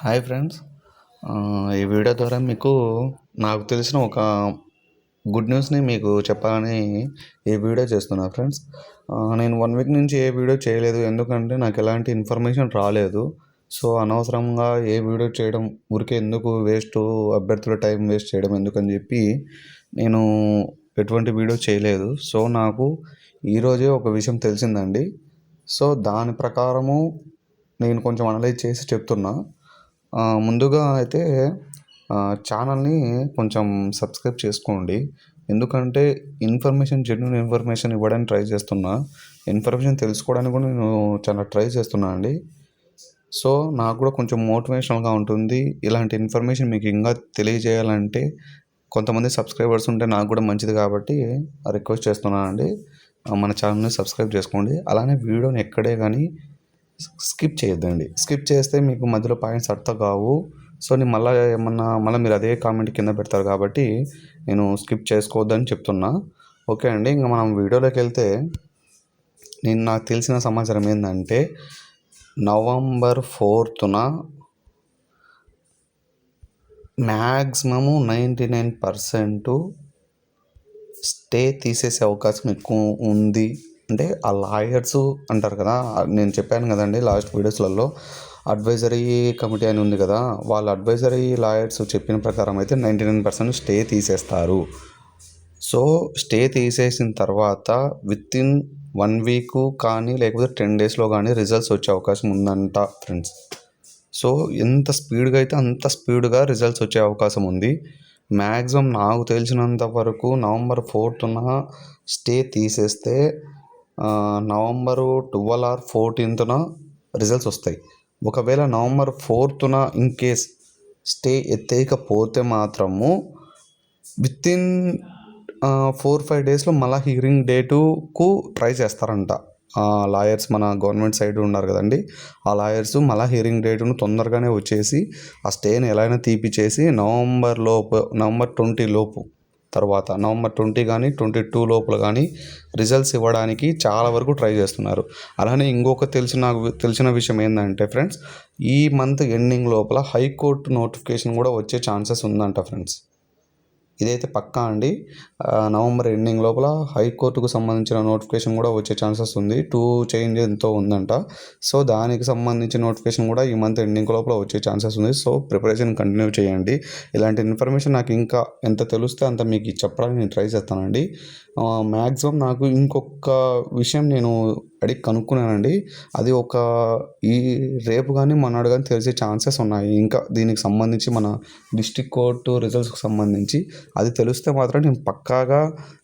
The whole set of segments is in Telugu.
Hi friends. ఈ వీడియో ద్వారా మీకు నాకు తెలిసిన ఒక గుడ్ న్యూస్ని మీకు చెప్పాలని ఈ వీడియో చేస్తున్నా ఫ్రెండ్స్. నేను వన్ వీక్ నుంచి ఏ వీడియో చేయలేదు. ఎందుకంటే నాకు ఎలాంటి ఇన్ఫర్మేషన్ రాలేదు. సో అనవసరంగా ఏ వీడియో చేయడం ఊరికే ఎందుకు వేస్ట్ అభ్యర్థుల టైం వేస్ట్ చేయడం ఎందుకని చెప్పి నేను ఎటువంటి వీడియో చేయలేదు. సో నాకు ఈరోజే ఒక విషయం తెలిసిందండి. సో దాని ప్రకారము నేను కొంచెం అనలైజ్ చేసి చెప్తున్నా. ముందుగా అయితే ఛానల్ని కొంచెం సబ్స్క్రైబ్ చేసుకోండి. ఎందుకంటే ఇన్ఫర్మేషన్ జెన్యున్ ఇన్ఫర్మేషన్ ఇవ్వడానికి ట్రై చేస్తున్నా. ఇన్ఫర్మేషన్ తెలుసుకోవడానికి కూడా నేను చాలా ట్రై చేస్తున్నా అండి. సో నాకు కూడా కొంచెం మోటివేషనల్గా ఉంటుంది. ఇలాంటి ఇన్ఫర్మేషన్ మీకు ఇంకా తెలియజేయాలంటే కొంతమంది సబ్స్క్రైబర్స్ ఉంటే నాకు కూడా మంచిది కాబట్టి రిక్వెస్ట్ చేస్తున్నాను అండి. మన ఛానల్ని సబ్స్క్రైబ్ చేసుకోండి. అలానే వీడియోని ఎక్కడే కానీ స్కిప్ చేయొద్దండి. స్కిప్ చేస్తే మీకు మధ్యలో పాయింట్స్ అర్థం కావు. సో నేను మళ్ళీ ఏమన్నా మళ్ళీ మీరు అదే కామెంట్ కింద పెడతారు కాబట్టి నేను స్కిప్ చేసుకోవద్దని చెప్తున్నా. ఓకే అండి ఇంకా మనం వీడియోలోకి వెళ్తే నేను నాకు తెలిసిన సమాచారం ఏంటంటే November ఫోర్త్న maximum ninety nine percent stay తీసేసే అవకాశం ఎక్కువ ఉంది. అంటే ఆ లాయర్స్ అంటారు కదా నేను చెప్పాను కదండి లాస్ట్ వీడియోస్లలో అడ్వైజరీ కమిటీ అని ఉంది కదా వాళ్ళ అడ్వైజరీ లాయర్స్ చెప్పిన ప్రకారం అయితే నైంటీ నైన్ పర్సెంట్ స్టే తీసేస్తారు. సో స్టే తీసేసిన తర్వాత విత్ ఇన్ వన్ వీక్ కానీ లేకపోతే టెన్ డేస్లో కానీ రిజల్ట్స్ వచ్చే అవకాశం ఉందంట ఫ్రెండ్స్. సో ఎంత స్పీడ్గా అయితే అంత స్పీడ్గా రిజల్ట్స్ వచ్చే అవకాశం ఉంది. మ్యాక్సిమం నాకు తెలిసినంత వరకు నవంబర్ ఫోర్త్న స్టే తీసేస్తే నవంబరు ట్వెల్వ్ ఆర్ ఫోర్టీన్త్న రిజల్ట్స్ వస్తాయి. ఒకవేళ నవంబర్ ఫోర్త్న ఇన్ కేస్ స్టే ఎత్తేయకపోతే మాత్రము విత్ ఇన్ ఫోర్ ఫైవ్ డేస్లో మళ్ళీ హియరింగ్ డేటుకు ట్రై చేస్తారంట. లాయర్స్ మన గవర్నమెంట్ సైడ్ ఉన్నారు కదండి. ఆ లాయర్స్ మళ్ళీ హియరింగ్ డేటును తొందరగానే వచ్చేసి ఆ స్టేని ఎలా అయినా తీపిచ్చేసి నవంబర్ లోపు నవంబర్ ట్వంటీ లోపు తర్వాత నవంబర్ ట్వంటీ కానీ ట్వంటీ టూ లోపల కానీ రిజల్ట్స్ ఇవ్వడానికి చాలా వరకు ట్రై చేస్తున్నారు. అలానే ఇంకొక తెలిసిన తెలిసిన విషయం ఏంటంటే ఫ్రెండ్స్ ఈ మంత్ ఎండింగ్ లోపల హైకోర్టు నోటిఫికేషన్ కూడా వచ్చే ఛాన్సెస్ ఉందంట ఫ్రెండ్స్ ఇదైతే పక్కా అండి. నవంబర్ ఎండింగ్ లోపల హైకోర్టుకు సంబంధించిన నోటిఫికేషన్ కూడా వచ్చే ఛాన్సెస్ ఉంది. టూ చేంజ్ ఎంతో ఉందంట. సో దానికి సంబంధించిన నోటిఫికేషన్ కూడా ఈ మంత్ ఎండింగ్ లోపల వచ్చే ఛాన్సెస్ ఉంది. సో ప్రిపరేషన్ కంటిన్యూ చేయండి. ఇలాంటి ఇన్ఫర్మేషన్ నాకు ఇంకా ఎంత తెలిస్తే అంత మీకు చెప్పడానికి నేను ట్రై చేస్తానండి. మ్యాక్సిమం నాకు ఇంకొక విషయం నేను అడిగి కనుక్కున్నానండి. అది ఒక ఈ రేపు కానీ మొన్నడు కానీ తెలిసే ఛాన్సెస్ ఉన్నాయి. ఇంకా దీనికి సంబంధించి మన డిస్టిక్ కోర్టు రిజల్ట్స్కి సంబంధించి అది తెలిస్తే మాత్రం నేను పక్కాగా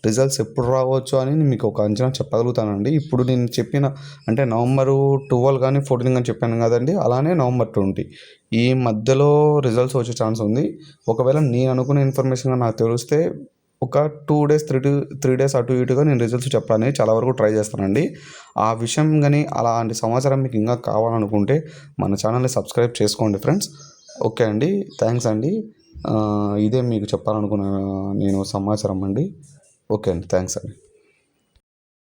రిజల్ట్స్ ఎప్పుడు రావచ్చు అని మీకు ఒక అంచనా చెప్పగలుగుతానండి. ఇప్పుడు నేను చెప్పిన అంటే నవంబరు ట్వెల్వ్ కానీ ఫోర్టీన్ కానీ చెప్పాను కదండి. అలానే నవంబర్ ట్వంటీ. ఈ మధ్యలో రిజల్ట్స్ వచ్చే ఛాన్స్ ఉంది. ఒకవేళ నేను అనుకున్న ఇన్ఫర్మేషన్ నాకు తెలిస్తే ఒక two days three two three days అటు ఇటుగా నేను రిజల్ట్స్ చెప్పడానికి చాలా వరకు ట్రై చేస్తానండి. ఆ విషయం కానీ అలాంటి సమాచారం మీకు ఇంకా కావాలనుకుంటే మన ఛానల్ని సబ్స్క్రైబ్ చేసుకోండి ఫ్రెండ్స్ ఓకే అండి. థ్యాంక్స్ అండి. ఇదే మీకు చెప్పాలనుకున్న నేను సమాచారం అండి. ఓకే అండి. థ్యాంక్స్ అండి.